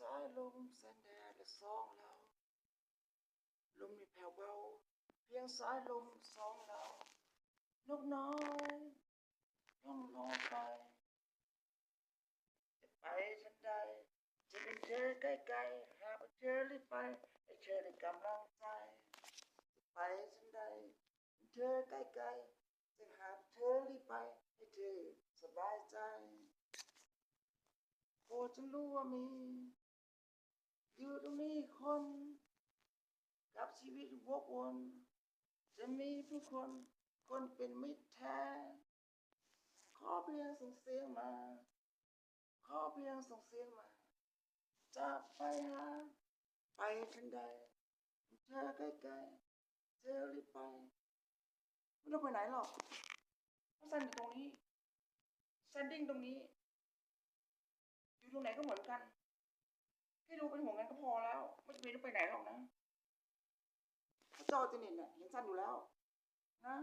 สายลมแสนแดดและสองเรา ลมมีแผ่วเบา เพียงสายลมสองเรานกน้อยล่องลอยไป จะไปฉันใดจะเป็นเธอใกล้ๆหากว่าเธอรีบไปให้เธอได้กำลังใจจะไปฉันใดเป็นเธอใกล้ๆจะหากเธอรีบไปให้เธอสบายใจโอ้ฉันรู้ว่ามี คนกับชีวิตวกวนจะมีผู้คนคนเป็นมิตรแท้ขอเพียงส่งเสียงมาขอเพียงส่งเสียงมาจะไปหาไปทันใดเธอใกล้ๆเธอรีบไปไม่ต้องไปไหนหรอกเพราะซันอยู่ตรงนี้ซันดิ้งตรงนี้อยู่ตรงไหนก็เหมือนกันแค่ดูเป็นห่วงกันก็พอแล้ว ไม่จำเป็นต้องไปไหนหรอกนะพระเจ้าจะเน็ตเนี่ยเห็นซันอยู่แล้ว นะ